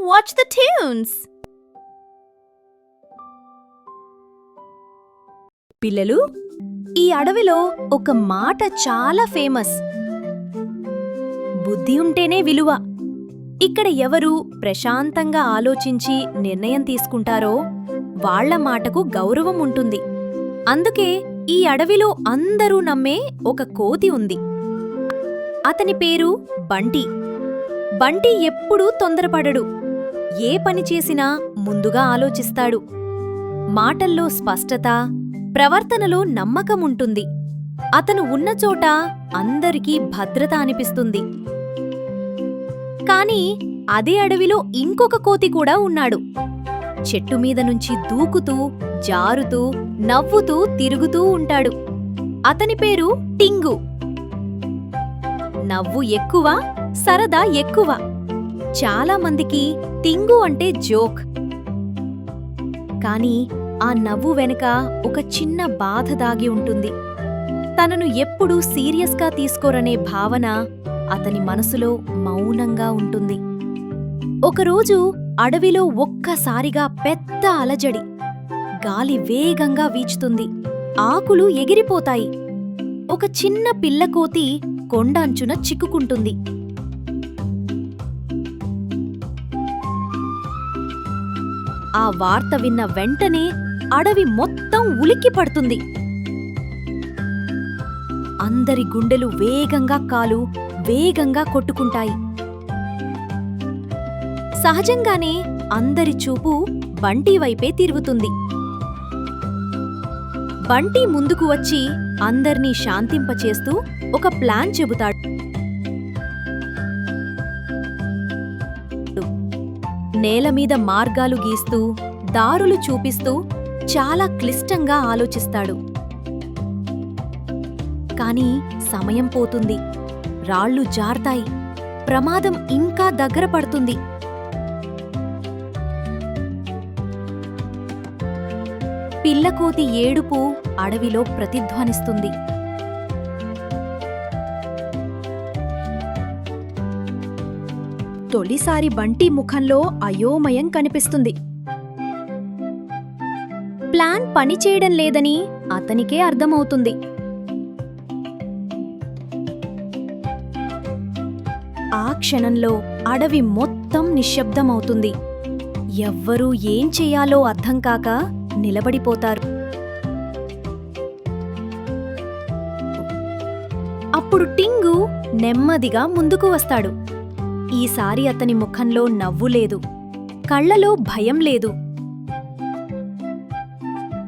Watch the tunes! పిల్లలు ఈ అడవిలో ఒక మాట చాలా ఫేమస్. బుద్ధి ఉంటేనే విలువ. ఇక్కడ ఎవరు ప్రశాంతంగా ఆలోచించి నిర్ణయం తీసుకుంటారో వాళ్ళ మాటకు గౌరవం ఉంటుంది. అందుకే ఈ అడవిలో అందరూ నమ్మే ఒక కోతి ఉంది. అతని పేరు బంటి. బంటి ఎప్పుడూ తొందరపడడు. ఏ పని చేసినా ముందుగా ఆలోచిస్తాడు. మాటల్లో స్పష్టత ప్రవర్తనలో నమ్మకం ఉంటుంది అతను ఉన్న చోట అందరికీ భద్రత అనిపిస్తుంది. కాని అదే అడవిలో ఇంకొక కోతి కూడా ఉన్నాడు. చెట్టు మీద నుంచి దూకుతూ జారుతూ నవ్వుతూ తిరుగుతూ ఉంటాడు. అతని పేరు టింగు. నవ్వు ఎక్కువ సరదా ఎక్కువ. చాలా మందికి టింగు అంటే జోక్. కానీ ఆ నవ్వు వెనుక ఒక చిన్న బాధ దాగి ఉంటుంది. తనను ఎప్పుడూ సీరియస్గా తీసుకోరనే భావన అతని మనసులో మౌనంగా ఉంటుంది. ఒకరోజు అడవిలో ఒక్కసారిగా పెద్ద అలజడి. గాలి వేగంగా వీచుతుంది. ఆకులు ఎగిరిపోతాయి. ఒక చిన్న పిల్లకోతి కొండ అంచున చిక్కుకుంటుంది. ఆ వార్త విన్న వెంటనే అడవి మొత్తం ఉలిక్కి పడుతుంది. అందరి గుండెలు వేగంగా కాలు వేగంగా కొట్టుకుంటాయి. సహజంగానే అందరి చూపు బంటి వైపే తిరుగుతుంది. బంటి ముందుకు వచ్చి అందర్నీ శాంతింపచేస్తూ ఒక ప్లాన్ చెబుతాడు. నేల మీద మార్గాలు గీస్తూ దారులు చూపిస్తూ చాలా క్లిష్టంగా ఆలోచిస్తాడు. కాని సమయం పోతుంది. రాళ్ళు జార్తాయి. ప్రమాదం ఇంకా దగ్గర పడుతుంది. పిల్లకోతి ఏడుపు అడవిలో ప్రతిధ్వనిస్తుంది. తొలిసారి బంటి ముఖంలో అయోమయం కనిపిస్తుంది. ప్లాన్ పనిచేయడం లేదని అతనికే అర్థమవుతుంది. ఆ క్షణంలో అడవి మొత్తం నిశ్శబ్దమవుతుంది. ఎవ్వరూ ఏం చేయాలో అర్థం కాక నిలబడిపోతారు. అప్పుడు టింగు నెమ్మదిగా ముందుకు వస్తాడు. ఈసారి అతని ముఖంలో నవ్వు లేదు. కళ్ళలో భయం లేదు.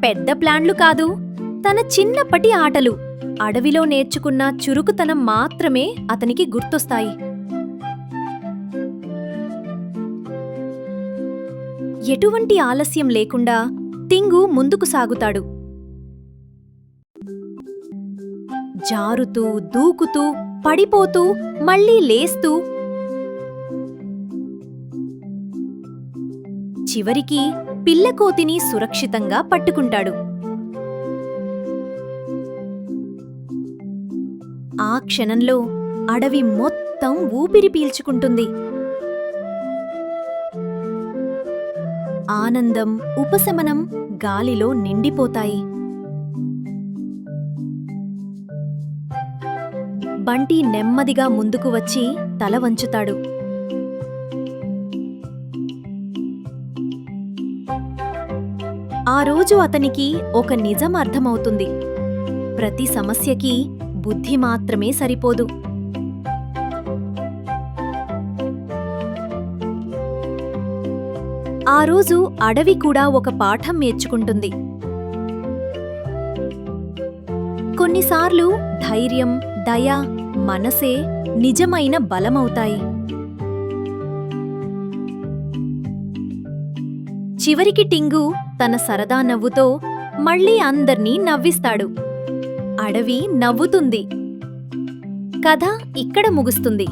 పెద్ద ప్లాన్లు కాదు. తన చిన్నప్పటి ఆటలు. అడవిలో నేర్చుకున్న చురుకుతనం మాత్రమే అతనికి గుర్తొస్తాయి. ఎటువంటి ఆలస్యం లేకుండా టింగు ముందుకు సాగుతాడు. జారుతూ దూకుతూ పడిపోతూ మళ్ళీ లేస్తూ చివరికి పిల్లకోతిని సురక్షితంగా పట్టుకుంటాడు. ఆ క్షణంలో అడవి మొత్తం ఊపిరి పీల్చుకుంటుంది. ఆనందం ఉపశమనం గాలిలో నిండిపోతాయి. బంటి నెమ్మదిగా ముందుకు వచ్చి తల వంచుతాడు. ఆ రోజు అతనికి ఒక నిజం అర్థమవుతుంది. ప్రతి సమస్యకి బుద్ధి మాత్రమే సరిపోదు. ఆ రోజు అడవి కూడా ఒక పాఠం నేర్చుకుంటుంది. కొన్నిసార్లు ధైర్యం దయ మనసే నిజమైన బలమవుతాయి. చివరికి టింగు తన సరదా నవ్వుతో మళ్ళీ అందర్నీ నవ్విస్తాడు. అడవి నవ్వుతుంది. కథ ఇక్కడ ముగుస్తుంది.